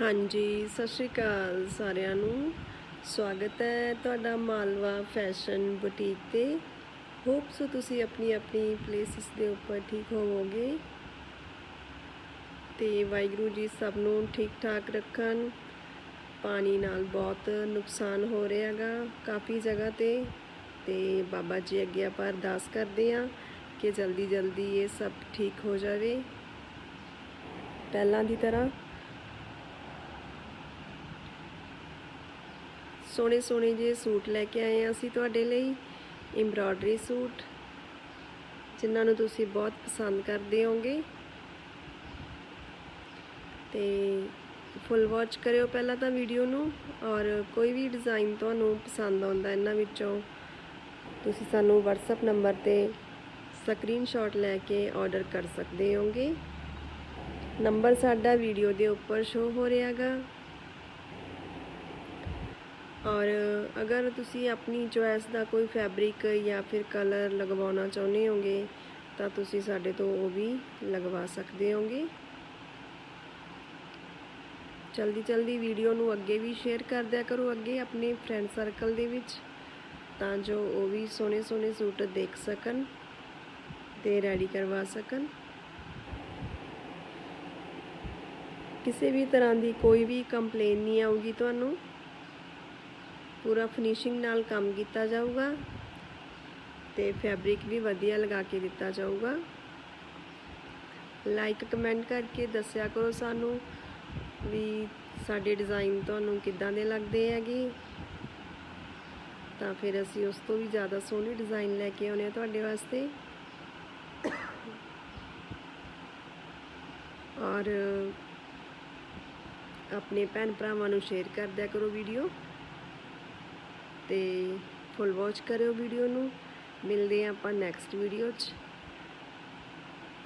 ਹਾਂਜੀ, ਸਤਿ ਸ਼੍ਰੀ ਅਕਾਲ ਸਾਰਿਆਂ ਨੂੰ। ਸਵਾਗਤ ਹੈ ਤੁਹਾਡਾ ਮਾਲਵਾ ਫੈਸ਼ਨ ਬੁਟੀਕ ਤੇ। ਹੋਪ ਸੋ ਤੁਸੀਂ ਆਪਣੀ ਆਪਣੀ ਪਲੇਸਿਸ ਦੇ ਉੱਪਰ ਠੀਕ ਹੋਵੋਗੇ। ਤੇ ਵਾਹਿਗੁਰੂ ਜੀ ਸਭ ਨੂੰ ਠੀਕ ਠਾਕ ਰੱਖਣ। ਪਾਣੀ ਨਾਲ ਬਹੁਤ ਨੁਕਸਾਨ ਹੋ ਰਿਹਾਗਾ ਕਾਫੀ ਜਗ੍ਹਾ ਤੇ। ਤੇ ਬਾਬਾ ਜੀ ਅੱਗੇ ਆਪਾਂ ਅਰਦਾਸ ਕਰਦੇ ਹਾਂ ਕਿ ਜਲਦੀ ਜਲਦੀ ਇਹ ਸਭ ਠੀਕ ਹੋ ਜਾਵੇ। ਪਹਿਲਾਂ ਦੀ ਤਰ੍ਹਾਂ ਸੋਹਣੇ ਸੋਹਣੇ ਜਿਹੇ ਸੂਟ ਲੈ ਕੇ ਆਏ ਹਾਂ ਅਸੀਂ ਤੁਹਾਡੇ ਲਈ। ਐਮਬ੍ਰਾਇਡਰੀ ਸੂਟ, ਜਿਨ੍ਹਾਂ ਨੂੰ ਤੁਸੀਂ ਬਹੁਤ ਪਸੰਦ ਕਰਦੇ ਹੋਗੇ ਤੇ ਫੁੱਲ ਵਾਚ ਕਰਿਓ ਪਹਿਲਾਂ ਤਾਂ ਵੀਡੀਓ ਨੂੰ ਔਰ ਕੋਈ ਵੀ ਡਿਜ਼ਾਈਨ ਤੁਹਾਨੂੰ ਪਸੰਦ ਆਉਂਦਾ ਇਹਨਾਂ ਵਿੱਚੋਂ, ਤੁਸੀਂ ਸਾਨੂੰ WhatsApp ਨੰਬਰ ਤੇ ਸਕਰੀਨਸ਼ਾਟ ਲੈ ਕੇ ਆਰਡਰ ਕਰ ਸਕਦੇ ਹੋਗੇ ਨੰਬਰ ਸਾਡਾ ਵੀਡੀਓ ਦੇ ਉੱਪਰ ਸ਼ੋ ਹੋ ਰਿਹਾਗਾ। ਔਰ ਅਗਰ ਤੁਸੀਂ ਆਪਣੀ ਚੋਇਸ ਦਾ ਕੋਈ ਫੈਬਰਿਕ ਜਾਂ ਫਿਰ ਕਲਰ ਲਗਵਾਉਣਾ ਚਾਹੁੰਦੇ ਹੋਗੇ, ਤਾਂ ਤੁਸੀਂ ਸਾਡੇ ਤੋਂ ਉਹ ਵੀ ਲਗਵਾ ਸਕਦੇ ਹੋਗੇ। ਜਲਦੀ ਜਲਦੀ ਵੀਡੀਓ ਨੂੰ ਅੱਗੇ ਵੀ ਸ਼ੇਅਰ ਕਰ ਦਿਆ ਕਰੋ ਅੱਗੇ ਆਪਣੇ ਫਰੈਂਡ ਸਰਕਲ ਦੇ ਵਿੱਚ, ਤਾਂ ਜੋ ਉਹ ਵੀ ਸੋਹਣੇ ਸੋਹਣੇ ਸੂਟ ਦੇਖ ਸਕਣ ਤੇ ਰੈਡੀ ਕਰਵਾ ਸਕਣ। ਕਿਸੇ ਵੀ ਤਰ੍ਹਾਂ ਦੀ ਕੋਈ ਵੀ ਕੰਪਲੇਨ ਨਹੀਂ ਆਊਗੀ ਤੁਹਾਨੂੰ। ਪੂਰਾ ਫਿਨਿਸ਼ਿੰਗ ਨਾਲ ਕੰਮ ਕੀਤਾ ਜਾਊਗਾ ਤੇ ਫੈਬਰਿਕ ਵੀ ਵਧੀਆ ਲਗਾ ਕੇ ਦਿੱਤਾ ਜਾਊਗਾ। ਲਾਈਕ ਕਮੈਂਟ ਕਰਕੇ ਦੱਸਿਆ ਕਰੋ ਸਾਨੂੰ ਵੀ ਸਾਡੇ ਡਿਜ਼ਾਈਨ ਤੁਹਾਨੂੰ ਕਿੱਦਾਂ ਦੇ ਲੱਗਦੇ ਹੈਗੇ। ਤਾਂ ਫਿਰ ਅਸੀਂ ਉਸ ਤੋਂ ਵੀ ਜ਼ਿਆਦਾ ਸੋਹਣੇ ਡਿਜ਼ਾਈਨ ਲੈ ਕੇ ਆਉਨੇ ਆ ਤੁਹਾਡੇ ਵਾਸਤੇ। ਔਰ ਆਪਣੇ ਭੈਣ ਭਰਾਵਾਂ ਨੂੰ ਸ਼ੇਅਰ ਕਰ ਦਿਆ ਕਰੋ ਵੀਡੀਓ ਤੇ ਫੁੱਲ ਵਾਚ ਕਰਿਓ ਵੀਡੀਓ ਨੂੰ। ਮਿਲਦੇ ਹਾਂ ਆਪਾਂ ਨੈਕਸਟ ਵੀਡੀਓ 'ਚ।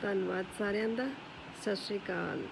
ਧੰਨਵਾਦ ਸਾਰਿਆਂ ਦਾ। ਸਤਿ ਸ਼੍ਰੀ ਅਕਾਲ।